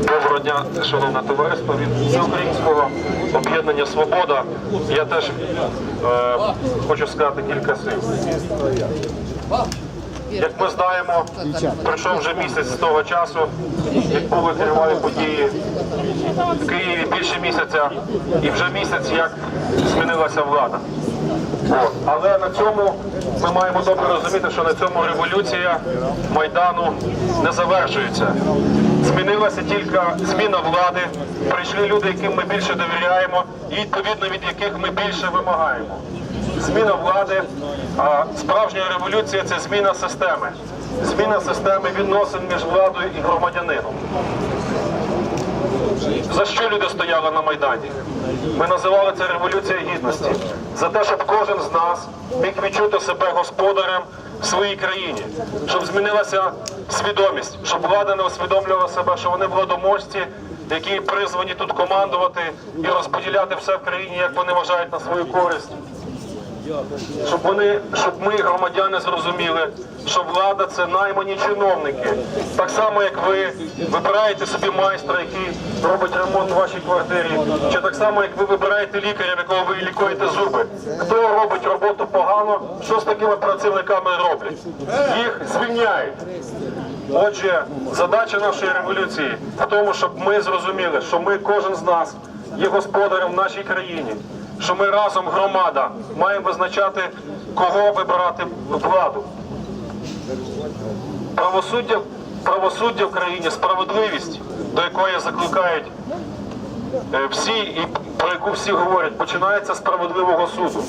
Доброго дня, шановне товариство. Від всеукраїнського об'єднання Свобода. Я теж е, хочу сказати кілька слів. Як ми знаємо, пройшов вже місяць з того часу, як були тривалі події в Києві більше місяця, і вже місяць, як змінилася влада. Але на цьому ми маємо добре розуміти, що на цьому революція Майдану не завершується. Змінилася тільки зміна влади, прийшли люди, яким ми більше довіряємо, і відповідно від яких ми більше вимагаємо. Зміна влади, а справжня революція це зміна системи. Зміна системи відносин між владою і громадянином. За що люди стояли на Майдані? Ми називали це революція гідності. За те, щоб кожен з нас міг відчути себе господарем в своїй країні, щоб змінилася свідомість, щоб влада не усвідомлювала себе, що вони владоможці, які призвані тут командувати і розподіляти все в країні, як вони вважають на свою користь щоб вони, щоб ми, громадяни, зрозуміли, що влада це наймані чиновники. Так само, як ви вибираєте собі майстра, який робить ремонт в вашій квартирі, чи так само, як ви вибираєте лікаря, в якого ви лікуєте зуби. Хто робить роботу погано, що з такими працівниками роблять? Їх звільняють. Отже, задача нашої революції в тому, щоб ми зрозуміли, що ми, кожен з нас, є господарем в нашій країні, що ми разом, громада, маємо визначати, кого вибирати владу. Правосуддя, правосуддя в країні, справедливість, до якої закликають е, всі і про яку всі говорять, починається з справедливого суду.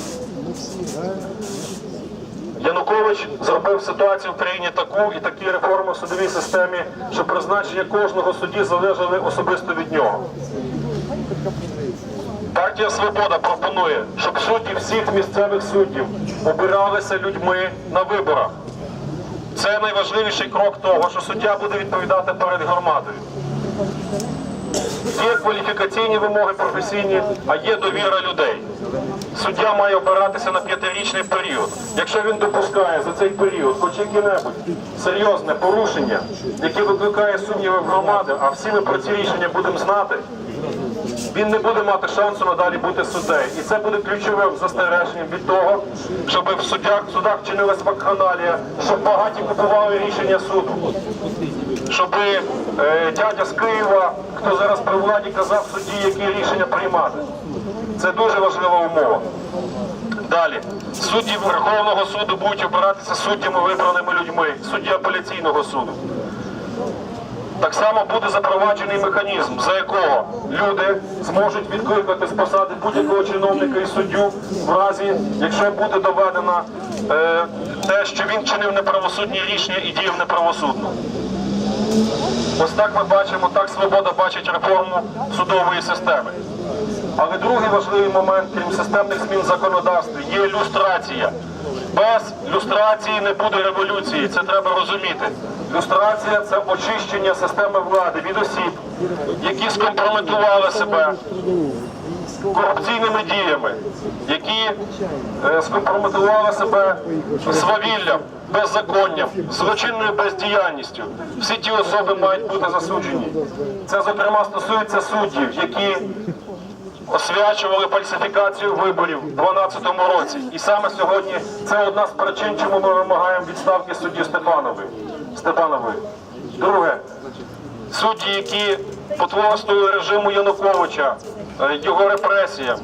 Янукович зробив ситуацію в країні таку і такі реформи в судовій системі, що призначення кожного судді залежали особисто від нього. Партія Свобода пропонує, щоб судді всіх місцевих суддів обиралися людьми на виборах. Це найважливіший крок того, що суддя буде відповідати перед громадою. Є кваліфікаційні вимоги професійні, а є довіра людей. Суддя має обиратися на п'ятирічний період. Якщо він допускає за цей період хоч яке-небудь серйозне порушення, яке викликає сумніви в громади, а всі ми про ці рішення будемо знати, він не буде мати шансу надалі бути суддею. І це буде ключовим застереженням від того, щоб в суддях, судах чинилась вакханалія, щоб багаті купували рішення суду. Щоб е, дядя з Києва, хто зараз при владі, казав судді, які рішення приймати. Це дуже важлива умова. Далі. Судді Верховного суду будуть обиратися суддями вибраними людьми, судді апеляційного суду. Так само буде запроваджений механізм, за якого люди зможуть відкликати з посади будь-якого чиновника і суддю в разі, якщо буде доведено е, те, що він чинив неправосудні рішення і діяв неправосудно. Ось так ми бачимо, так свобода бачить реформу судової системи. Але другий важливий момент, крім системних змін в законодавстві, є люстрація. Без люстрації не буде революції, це треба розуміти. Люстрація це очищення системи влади від осіб, які скомпрометували себе корупційними діями, які е, скомпрометували себе свавіллям, беззаконням, злочинною бездіяльністю. Всі ті особи мають бути засуджені. Це, зокрема, стосується суддів, які освячували фальсифікацію виборів у 2012 році. І саме сьогодні це одна з причин, чому ми вимагаємо відставки судді Степанової. Степанової. Друге, судді, які потворствували режиму Януковича, е, його репресіям.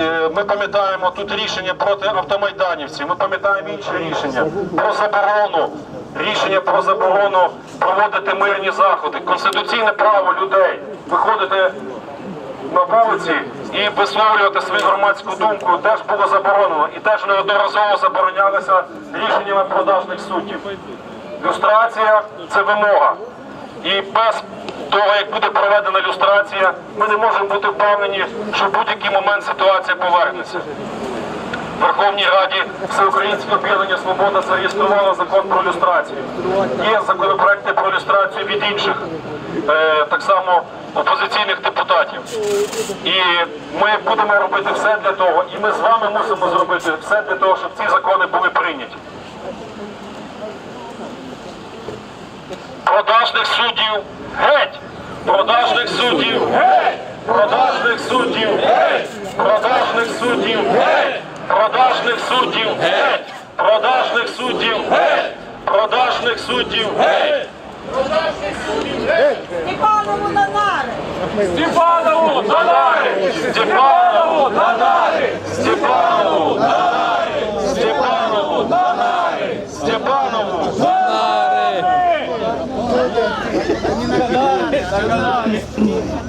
Е, Ми пам'ятаємо тут рішення проти автомайданівців, ми пам'ятаємо інші рішення про заборону, рішення про заборону проводити мирні заходи, конституційне право людей виходити на вулиці і висловлювати свою громадську думку теж було заборонено і теж неодноразово заборонялося рішеннями продажних суддів. Люстрація це вимога. І без того, як буде проведена люстрація, ми не можемо бути впевнені, що в будь-який момент ситуація повернеться. В Верховній Раді Всеукраїнське об'єднання Свобода зареєструвало закон про люстрацію. Є законопроекти про люстрацію від інших, е, так само опозиційних депутатів. І ми будемо робити все для того, і ми з вами мусимо зробити все для того, щоб ці закони були прийняті. Продажних суддів геть! Продажних суддів геть! Продажних суддів геть! Продажних суддів геть! Продажних суддів геть! Продажних суддів геть! Продажних суддів геть! Степанову на нари! Степанову на нари! Степанову на нари! Степанову на нари! よし。